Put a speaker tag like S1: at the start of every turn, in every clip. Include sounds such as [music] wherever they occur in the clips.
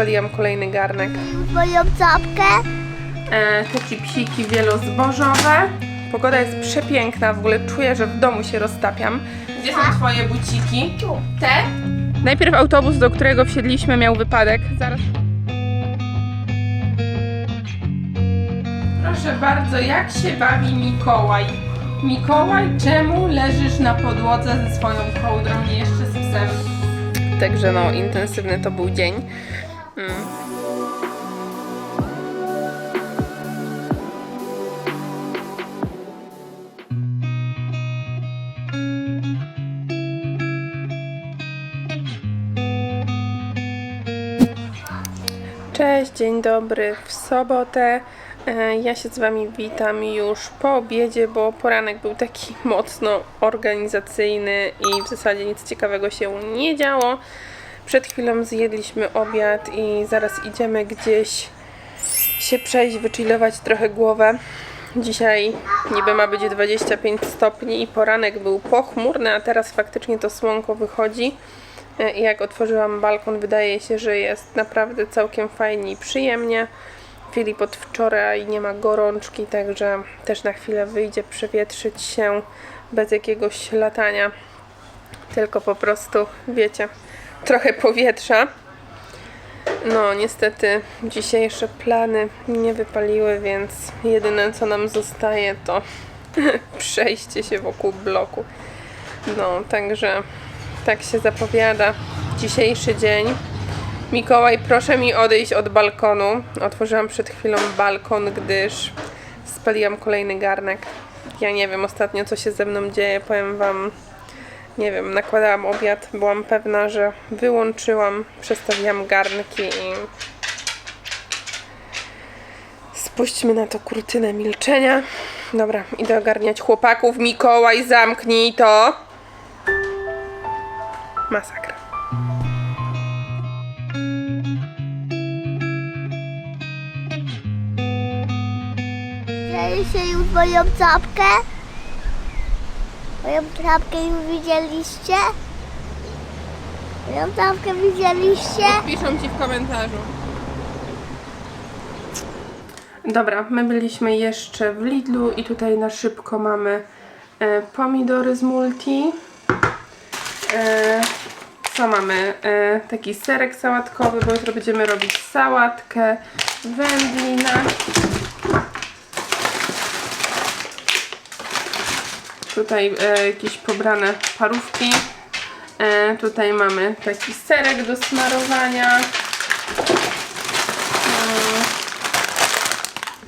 S1: spaliłam kolejny garnek.
S2: Moją czapkę.
S1: E, te chipsiki wielozbożowe. Pogoda jest przepiękna, w ogóle czuję, że w domu się roztapiam. Gdzie są twoje buciki?
S2: Tu.
S1: Te? Najpierw autobus, do którego wsiedliśmy, miał wypadek. Zaraz. Proszę bardzo, jak się bawi Mikołaj? Mikołaj, czemu leżysz na podłodze ze swoją kołdrą i jeszcze z psem? Także no, intensywny to był dzień. Mm. Cześć, dzień dobry w sobotę. E, Ja się z Wami witam już po obiedzie, bo poranek był taki [laughs] mocno organizacyjny i w zasadzie nic ciekawego się nie działo. Przed chwilą zjedliśmy obiad i zaraz idziemy gdzieś się przejść, wychillować trochę głowę. Dzisiaj niby ma być 25 stopni i poranek był pochmurny, a teraz faktycznie to słonko wychodzi. E, jak otworzyłam balkon, wydaje się, że jest naprawdę całkiem fajnie i przyjemnie. Filip od wczoraj nie ma gorączki, także też na chwilę wyjdzie przewietrzyć się bez jakiegoś latania. Tylko po prostu, wiecie, trochę powietrza. No, niestety dzisiejsze plany nie wypaliły, więc jedyne co nam zostaje to [laughs] przejście się wokół bloku. No, także tak się zapowiada dzisiejszy dzień. Mikołaj, proszę mi odejść od balkonu. Otworzyłam przed chwilą balkon, gdyż spaliłam kolejny garnek. Ja nie wiem ostatnio, co się ze mną dzieje. Powiem Wam, nie wiem, nakładałam obiad, byłam pewna, że wyłączyłam, przestawiłam garnki i spuśćmy na to kurtynę milczenia. Dobra, idę ogarniać chłopaków. Mikołaj, zamknij to. Masakra.
S2: Widzieliście już moją czapkę? Moją czapkę już widzieliście? Moją czapkę widzieliście?
S1: Piszą ci w komentarzu. Dobra, my byliśmy jeszcze w Lidlu i tutaj na szybko mamy e, pomidory z multi. E, co mamy? E, taki serek sałatkowy, bo jutro będziemy robić sałatkę, wędlina. Tutaj e, jakieś pobrane parówki. E, tutaj mamy taki serek do smarowania. E,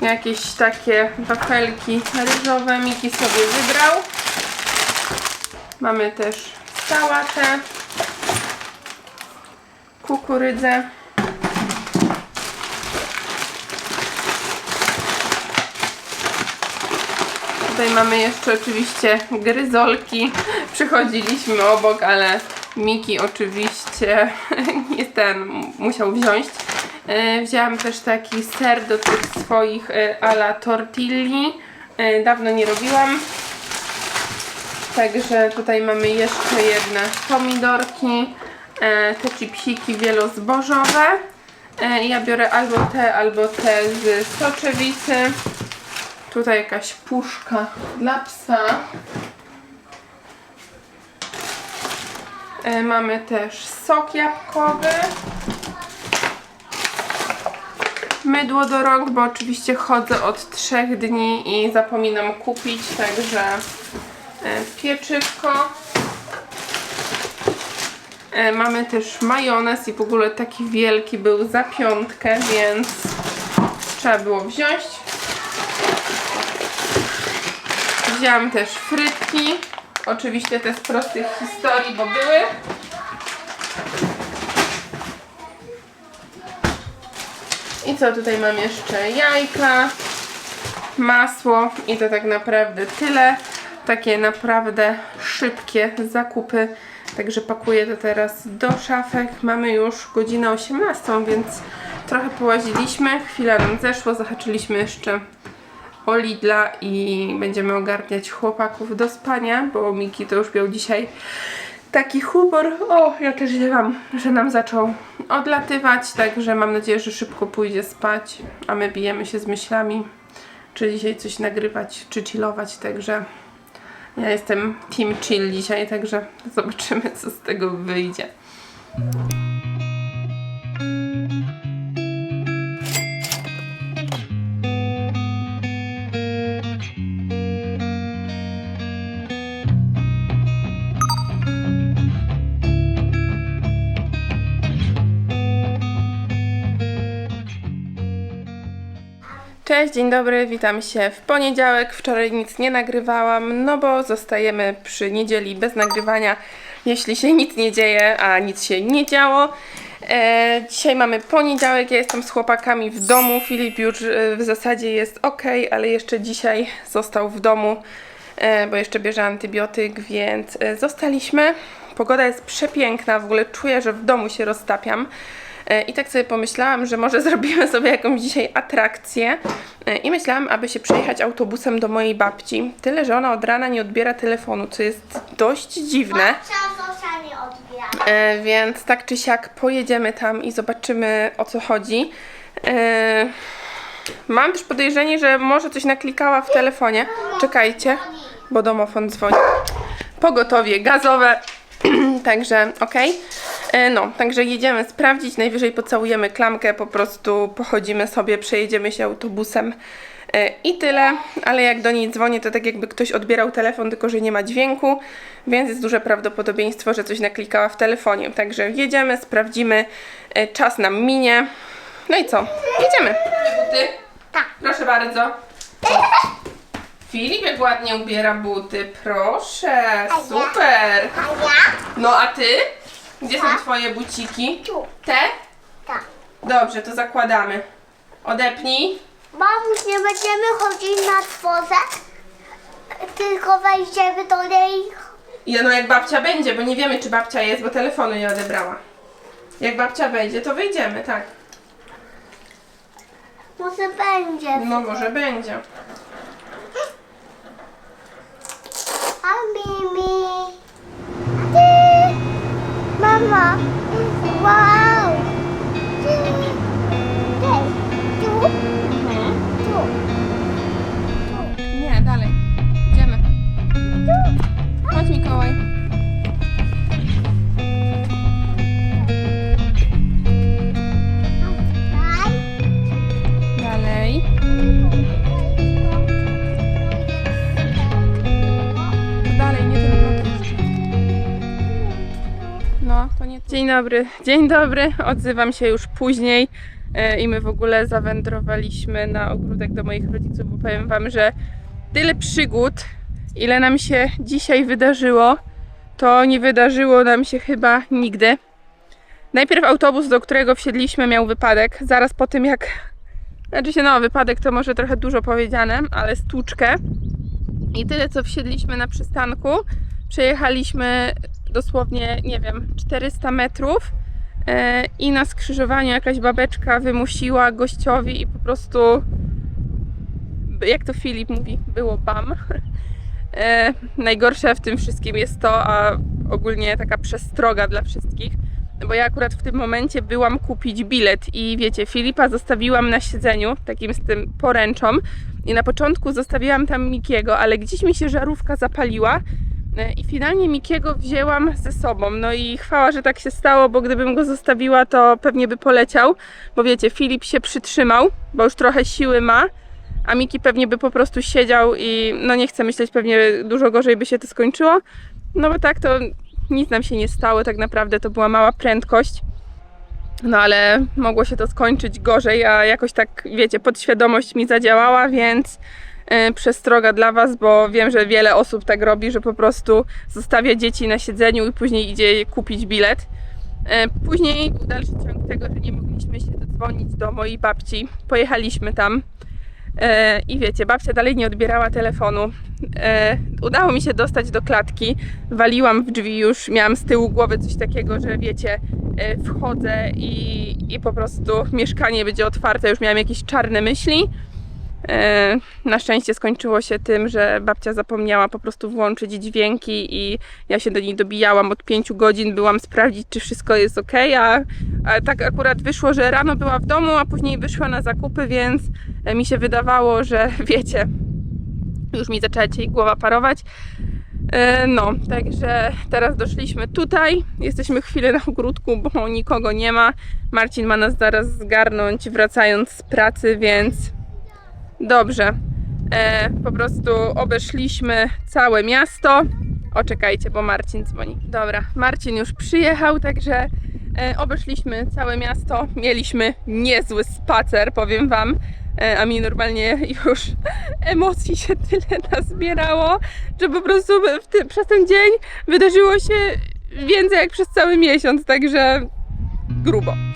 S1: jakieś takie wafelki ryżowe Miki sobie wybrał. Mamy też sałatę, kukurydzę. Tutaj mamy jeszcze oczywiście gryzolki. Przychodziliśmy obok, ale Miki oczywiście [laughs] jest ten musiał wziąć. E, Wzięłam też taki ser do tych swoich e, ala tortilli. E, Dawno nie robiłam. Także tutaj mamy jeszcze jedne pomidorki, te chipsiki wielozbożowe. Ja biorę albo te, albo te z soczewicy. Tutaj jakaś puszka dla psa. E, Mamy też sok jabłkowy. Mydło do rąk, bo oczywiście chodzę od trzech dni i zapominam kupić, także e, pieczywko. E, Mamy też majonez i w ogóle taki wielki był za piątkę, więc trzeba było wziąć. Wzięłam też frytki. Oczywiście te z prostych historii, bo były. I co tutaj mam jeszcze? Jajka, masło i to tak naprawdę tyle. Takie naprawdę szybkie zakupy. Także pakuję to teraz do szafek. Mamy już godzinę 18, więc trochę połaziliśmy. Chwila nam zeszło, zahaczyliśmy jeszcze o Lidla i będziemy ogarniać chłopaków do spania, bo Miki to już miał dzisiaj taki humor. O, ja też ziewam, że nam zaczął odlatywać, także mam nadzieję, że szybko pójdzie spać, a my bijemy się z myślami, czy dzisiaj coś nagrywać, czy chillować, także ja jestem team chill dzisiaj, także zobaczymy, co z tego wyjdzie. Cześć, dzień dobry, witam się w poniedziałek. Wczoraj nic nie nagrywałam, no bo zostajemy przy niedzieli bez nagrywania, jeśli się nic nie dzieje, a nic się nie działo. E, dzisiaj mamy poniedziałek, ja jestem z chłopakami w domu. Filip już e, w zasadzie jest ok, ale jeszcze dzisiaj został w domu, e, bo jeszcze bierze antybiotyk, więc e, zostaliśmy. Pogoda jest przepiękna, w ogóle czuję, że w domu się roztapiam. E, I tak sobie pomyślałam, że może [laughs] zrobimy sobie jakąś dzisiaj atrakcję. E, I myślałam, aby się przejechać autobusem do mojej babci. Tyle, że ona od rana nie odbiera telefonu, co jest dość dziwne.
S2: Zosia nie odbiera.
S1: E, więc tak czy siak pojedziemy tam i zobaczymy o co chodzi. Mam też podejrzenie, że może coś naklikała w telefonie. Czekajcie, bo domofon dzwoni. Pogotowie gazowe. [clears throat] Także okej. E, No, także jedziemy sprawdzić. Najwyżej pocałujemy klamkę, po prostu pochodzimy sobie, przejedziemy się autobusem. E, I tyle, ale jak do niej dzwonię, to tak jakby ktoś odbierał telefon, tylko że nie ma dźwięku, więc jest duże prawdopodobieństwo, że coś naklikała w telefonie. Także jedziemy, sprawdzimy, e, czas nam minie. No i co? Jedziemy. Buty?
S2: Tak.
S1: Proszę bardzo. Filip jak ładnie ubiera buty, proszę, super. No a ty? Gdzie są
S2: Tak.
S1: twoje buciki?
S2: Tu.
S1: Te?
S2: Tak.
S1: Dobrze, to zakładamy. Odepnij.
S2: Mamuś, nie będziemy chodzić na dworze, tylko wejdziemy do niej.
S1: Ja, no jak babcia będzie, bo nie wiemy czy babcia jest, bo telefonu nie odebrała. Jak babcia wejdzie, to wyjdziemy, tak.
S2: Może będzie.
S1: No może będzie.
S2: A Mimi. Ty. Mama.
S1: No, to nie. Dzień dobry, dzień dobry. Odzywam się już później e, i my w ogóle zawędrowaliśmy na ogródek do moich rodziców, bo powiem Wam, że tyle przygód, ile nam się dzisiaj wydarzyło, to nie wydarzyło nam się chyba nigdy. Najpierw autobus, do którego wsiedliśmy, miał wypadek. Zaraz po tym, jak. Znaczy się, no, wypadek to może trochę dużo powiedziane, ale stłuczkę. I tyle, co wsiedliśmy na przystanku, przejechaliśmy dosłownie, nie wiem, 400 metrów e, i na skrzyżowaniu jakaś babeczka wymusiła gościowi i po prostu, jak to Filip mówi, było bam. E, najgorsze w tym wszystkim jest to, a ogólnie taka przestroga dla wszystkich, bo ja akurat w tym momencie byłam kupić bilet i wiecie, Filipa zostawiłam na siedzeniu, takim z tym poręczą i na początku zostawiłam tam Mikiego, ale gdzieś mi się żarówka zapaliła i finalnie Mikiego wzięłam ze sobą. No i chwała, że tak się stało, bo gdybym go zostawiła, to pewnie by poleciał, bo wiecie, Filip się przytrzymał, bo już trochę siły ma, a Miki pewnie by po prostu siedział i no nie chcę myśleć, pewnie dużo gorzej by się to skończyło. No bo tak to nic nam się nie stało, tak naprawdę to była mała prędkość. No ale mogło się to skończyć gorzej, a jakoś tak, wiecie, podświadomość mi zadziałała, więc przestroga dla Was, bo wiem, że wiele osób tak robi, że po prostu zostawia dzieci na siedzeniu i później idzie kupić bilet. Yy, Później w dalszy ciąg tego, że nie mogliśmy się dodzwonić do mojej babci, pojechaliśmy tam. E, I wiecie, babcia dalej nie odbierała telefonu. E, udało mi się dostać do klatki. Waliłam w drzwi już, miałam z tyłu głowy coś takiego, że wiecie, e, wchodzę i, i po prostu mieszkanie będzie otwarte. Już miałam jakieś czarne myśli. E, Na szczęście skończyło się tym, że babcia zapomniała po prostu włączyć dźwięki i ja się do niej dobijałam od 5 godzin, byłam sprawdzić, czy wszystko jest ok, a, tak akurat wyszło, że rano była w domu, a później wyszła na zakupy, więc e, mi się wydawało, że [laughs] wiecie, już mi zaczęła dzisiaj głowa parować. E, No, także teraz doszliśmy tutaj. Jesteśmy chwilę na ogródku, bo nikogo nie ma. Marcin ma nas zaraz zgarnąć, wracając z pracy, więc dobrze. E, po prostu obeszliśmy całe miasto. O, czekajcie, bo Marcin dzwoni. Dobra, Marcin już przyjechał, także e, obeszliśmy całe miasto. Mieliśmy niezły spacer, powiem Wam. E, a mi normalnie już [laughs] emocji się tyle nazbierało, że po prostu w ty, przez ten dzień wydarzyło się więcej jak przez cały miesiąc, także grubo.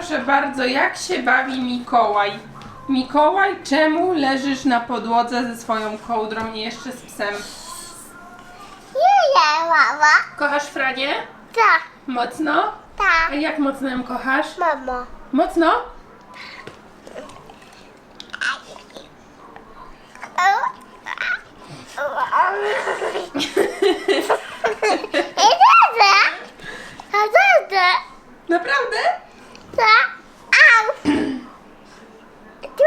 S1: Proszę bardzo, jak się bawi Mikołaj? Mikołaj, czemu leżysz na podłodze ze swoją kołdrą i jeszcze z psem?
S2: Nie, mama.
S1: Kochasz Franię?
S2: Tak,
S1: Mocno? A
S2: tak.
S1: jak mocno ją kochasz?
S2: Mamo.
S1: Mocno?
S2: I dobrze. A dobrze.
S1: Naprawdę?
S2: Tak. Au. Tu.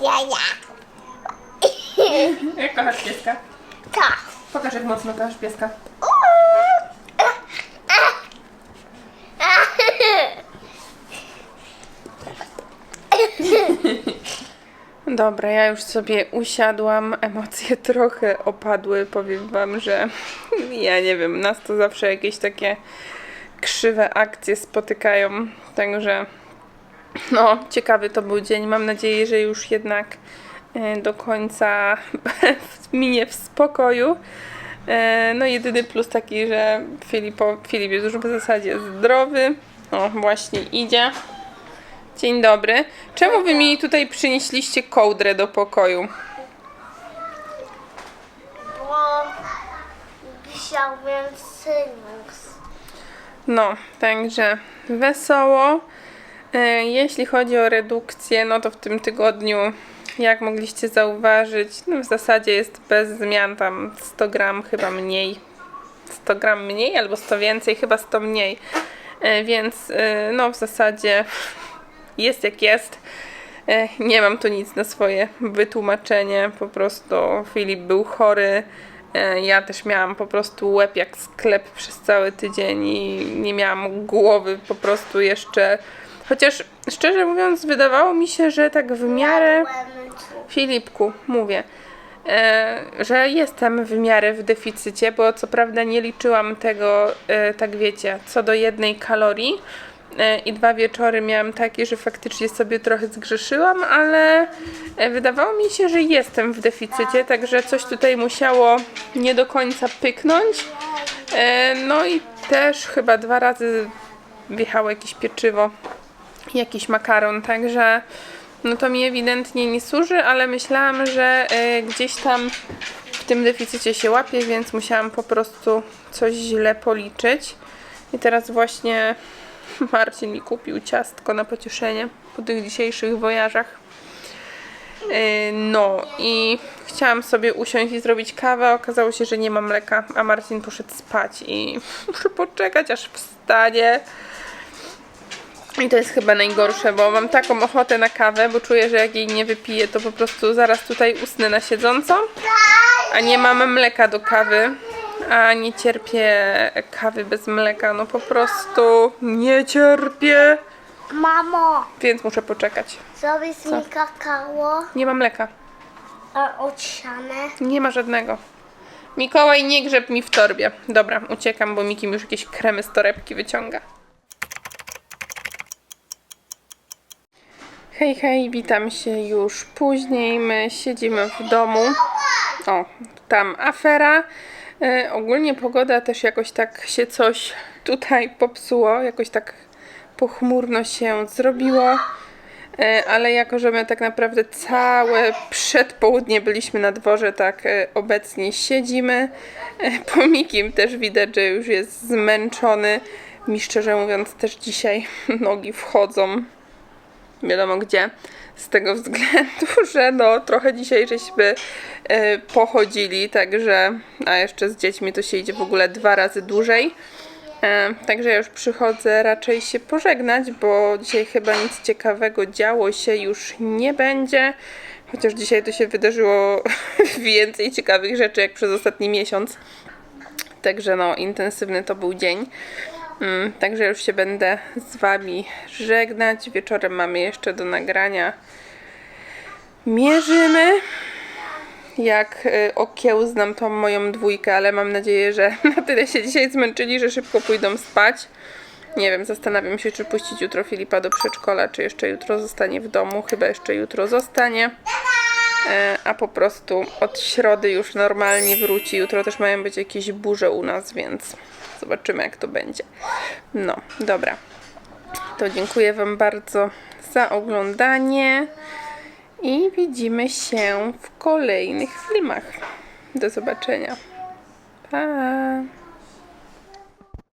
S2: Ja, ja.
S1: Jak kochasz pieska?
S2: Tak.
S1: Pokaż jak mocno kochasz pieska. Dobra, ja już sobie usiadłam, emocje trochę opadły. Powiem Wam, że ja nie wiem, nas to zawsze jakieś takie krzywe akcje spotykają. Także no, ciekawy to był dzień. Mam nadzieję, że już jednak e, do końca [laughs] minie w spokoju. E, No, jedyny plus taki, że Filipo, Filip jest już w zasadzie zdrowy. O, właśnie idzie. Dzień dobry. Czemu wy mi tutaj przynieśliście kołdrę do pokoju?
S2: Bo wziąłem synus.
S1: No, także wesoło. E, Jeśli chodzi o redukcję, no to w tym tygodniu, jak mogliście zauważyć, no w zasadzie jest bez zmian, tam 100 gram chyba mniej. 100 gram mniej albo 100 więcej, chyba 100 mniej. E, Więc e, no w zasadzie jest jak jest. E, Nie mam tu nic na swoje wytłumaczenie. Po prostu Filip był chory. Ja też miałam po prostu łeb jak sklep przez cały tydzień i nie miałam głowy po prostu jeszcze. Chociaż szczerze mówiąc, wydawało mi się, że tak w miarę. Filipku, mówię, e, że jestem w miarę w deficycie, bo co prawda nie liczyłam tego, e, tak wiecie, co do jednej kalorii. E, I dwa wieczory miałam takie, że faktycznie sobie trochę zgrzeszyłam, ale wydawało mi się, że jestem w deficycie, także coś tutaj musiało nie do końca pyknąć. No i też chyba dwa razy wjechało jakieś pieczywo, jakiś makaron, także no to mi ewidentnie nie służy, ale myślałam, że e, gdzieś tam w tym deficycie się łapie, więc musiałam po prostu coś źle policzyć. I teraz właśnie [laughs] Marcin mi kupił ciastko na pocieszenie po tych dzisiejszych wojażach. Yy, No i chciałam sobie usiąść i zrobić kawę. Okazało się, że nie mam mleka, a Marcin poszedł spać i [laughs] muszę poczekać aż wstanie. I to jest chyba najgorsze, bo mam taką ochotę na kawę, bo czuję, że jak jej nie wypiję, to po prostu zaraz tutaj usnę na siedząco. A nie mam mleka do kawy, a nie cierpię kawy bez mleka, no po prostu nie cierpię.
S2: Mamo,
S1: Więc muszę poczekać.
S2: zrobisz mi kakao,
S1: Nie ma mleka.
S2: a owsiane.
S1: Nie ma żadnego. Mikołaj, nie grzeb mi w torbie. Dobra, uciekam, bo Miki mi już jakieś kremy z torebki wyciąga. Hej, hej, witam się już później. My siedzimy w domu. O, tam afera. E, ogólnie pogoda też jakoś tak się coś tutaj popsuło. Jakoś tak pochmurno się zrobiło. E, ale jako, że my tak naprawdę całe przedpołudnie byliśmy na dworze, tak e, obecnie siedzimy. E, Po Mikim też widać, że już jest zmęczony. Mi szczerze mówiąc też dzisiaj [laughs] nogi wchodzą wiadomo gdzie. Z tego względu, [laughs] że no trochę dzisiaj żeśmy e, pochodzili, także a jeszcze z dziećmi to się idzie w ogóle dwa razy dłużej. E, także ja już przychodzę raczej się pożegnać, bo dzisiaj chyba nic ciekawego działo się już nie będzie. Chociaż dzisiaj to się wydarzyło [laughs] więcej ciekawych rzeczy jak przez ostatni miesiąc. Także no, intensywny to był dzień. Mm, także już się będę z Wami żegnać. Wieczorem mamy jeszcze do nagrania. Mierzymy. Jak y, okiełznam tą moją dwójkę, ale mam nadzieję, że [laughs] na tyle się dzisiaj zmęczyli, że szybko pójdą spać. Nie wiem, zastanawiam się, czy puścić jutro Filipa do przedszkola, czy jeszcze jutro zostanie w domu. Chyba jeszcze jutro zostanie. E, a po prostu od środy już normalnie wróci. Jutro też mają być jakieś burze u nas, więc zobaczymy jak to będzie. No, dobra. To dziękuję Wam bardzo za oglądanie i widzimy się w kolejnych filmach. Do zobaczenia. Pa!